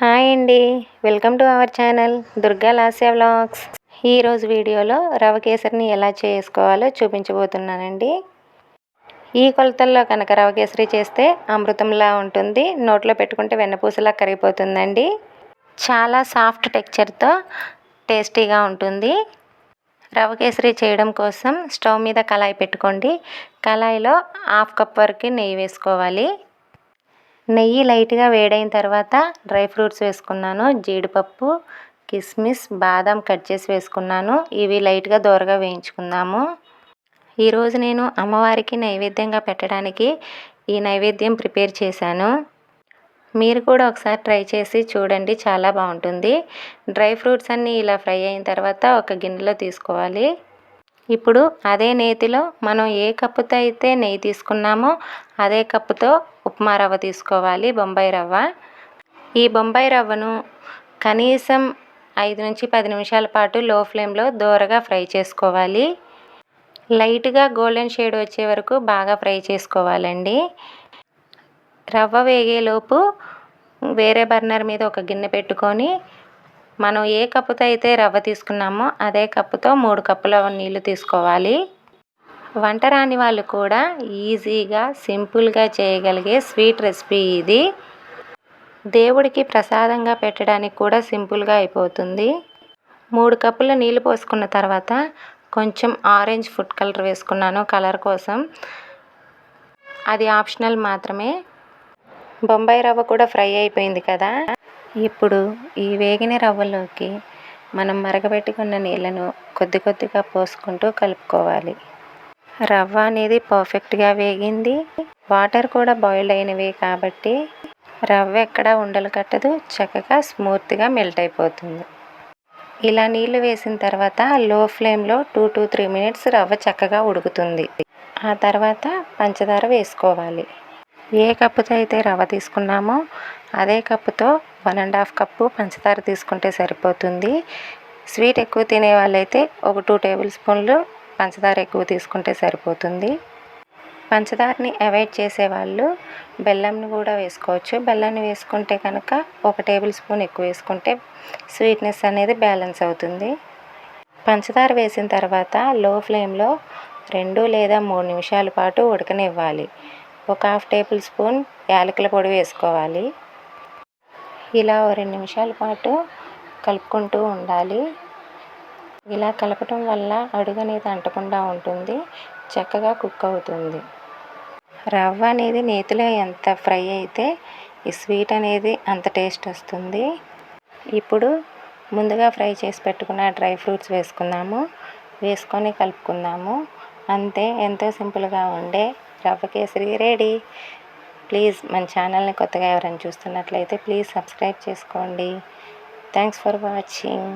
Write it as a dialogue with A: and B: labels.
A: Hi అండి. Welcome to our channel Durga Lasya vlogs. ఈరోజు వీడియోలో రవ కేసరిని ఎలా చేసుకోవాలో చూపించబోతున్నానండి. ఈ కొలతల్లో కనుక రవ కేసరి చేస్తే అమృతంలా ఉంటుంది నోట్లో పెట్టుకుంటే వెన్నపూసలా కరిగిపోతుందండి. చాలా సాఫ్ట్ టెక్చర్తో టేస్టీగా ఉంటుంది. రవ కేసరి చేయడం కోసం స్టవ్ మీద కళాయి పెట్టుకోండి. కళాయిలో హాఫ్ కప్ వరకు నెయ్యి వేసుకోవాలి. నెయ్యి లైట్గా వేడైన తర్వాత డ్రై ఫ్రూట్స్ వేసుకున్నాను. జీడిపప్పు కిస్మిస్ బాదం కట్ చేసి వేసుకున్నాను. ఇవి లైట్గా దోరగా వేయించుకుందాము. ఈరోజు నేను అమ్మవారికి నైవేద్యంగా పెట్టడానికి ఈ నైవేద్యం ప్రిపేర్ చేశాను. మీరు కూడా ఒకసారి ట్రై చేసి చూడండి చాలా బాగుంటుంది. డ్రై ఫ్రూట్స్ అన్నీ ఇలా ఫ్రై అయిన తర్వాత ఒక గిన్నెలో తీసుకోవాలి. ఇప్పుడు అదే నేతిలో మనం ఏ కప్పుతో అయితే నెయ్యి తీసుకున్నామో అదే కప్పుతో ఉప్మా రవ్వ తీసుకోవాలి బొంబాయి రవ్వ. ఈ బొంబాయి రవ్వను కనీసం ఐదు నుంచి పది నిమిషాల పాటు లో ఫ్లేమ్లో దోరగా ఫ్రై చేసుకోవాలి. లైట్గా గోల్డెన్ షేడ్ వచ్చే వరకు బాగా ఫ్రై చేసుకోవాలండి. రవ్వ వేగేలోపు వేరే బర్నర్ మీద ఒక గిన్నె పెట్టుకొని మనం ఏ కప్పుతో అయితే రవ్వ తీసుకున్నామో అదే కప్పుతో మూడు కప్పుల నీళ్ళు తీసుకోవాలి. వంట రాని వాళ్ళు కూడా ఈజీగా సింపుల్గా చేయగలిగే స్వీట్ రెసిపీ ఇది. దేవుడికి ప్రసాదంగా పెట్టడానికి కూడా సింపుల్గా అయిపోతుంది. మూడు కప్పుల నీళ్ళు పోసుకున్న తర్వాత కొంచెం ఆరెంజ్ ఫుడ్ కలర్ వేసుకున్నాను కలర్ కోసం. అది ఆప్షనల్ మాత్రమే. బొంబాయి రవ్వ కూడా ఫ్రై అయిపోయింది కదా. ఇప్పుడు ఈ వేగిన రవ్వలోకి మనం మరగబెట్టుకున్న నీళ్ళను కొద్ది కొద్దిగా పోసుకుంటూ కలుపుకోవాలి. రవ్వ అనేది పర్ఫెక్ట్గా వేగింది. వాటర్ కూడా బాయిల్ అయినవి కాబట్టి రవ్వ ఎక్కడ ఉండలు కట్టదు చక్కగా స్మూత్గా మెల్ట్ అయిపోతుంది. ఇలా నీళ్ళు వేసిన తర్వాత లో ఫ్లేమ్లో టూ టు త్రీ మినిట్స్ రవ్వ చక్కగా ఉడుకుతుంది. ఆ తర్వాత పంచదార వేసుకోవాలి. ఏ కప్పుతో అయితే రవ్వ తీసుకున్నామో అదే కప్పుతో వన్ అండ్ హాఫ్ కప్పు పంచదార తీసుకుంటే సరిపోతుంది. స్వీట్ ఎక్కువ తినే వాళ్ళైతే ఒక టూ టేబుల్ స్పూన్లు పంచదార ఎక్కువ తీసుకుంటే సరిపోతుంది. పంచదారని అవాయిడ్ చేసేవాళ్ళు బెల్లంని కూడా వేసుకోవచ్చు. బెల్లాన్ని వేసుకుంటే కనుక ఒక టేబుల్ స్పూన్ ఎక్కువ వేసుకుంటే స్వీట్నెస్ అనేది బ్యాలెన్స్ అవుతుంది. పంచదార వేసిన తర్వాత లో ఫ్లేమ్లో రెండు లేదా మూడు నిమిషాల పాటు ఉడకనివ్వాలి. ఒక హాఫ్ టేబుల్ స్పూన్ యాలకుల పొడి వేసుకోవాలి. ఇలా ఓ రెండు నిమిషాల పాటు కలుపుకుంటూ ఉండాలి. ఇలా కలపటం వల్ల అడుగు అనేది అంటకుండా ఉంటుంది చక్కగా కుక్ అవుతుంది. రవ్వ అనేది నేతిలో ఎంత ఫ్రై అయితే ఈ స్వీట్ అనేది అంత టేస్ట్ వస్తుంది. ఇప్పుడు ముందుగా ఫ్రై చేసి పెట్టుకున్న డ్రై ఫ్రూట్స్ వేసుకుందాము. వేసుకొని కలుపుకుందాము. అంతే ఎంతో సింపుల్గా ఉండే రవ్వ కేసరి రెడీ. ప్లీజ్ మన ఛానల్ని కొత్తగా ఎవరైనా చూస్తున్నట్లయితే ప్లీజ్ సబ్స్క్రైబ్ చేసుకోండి. Thanks for watching.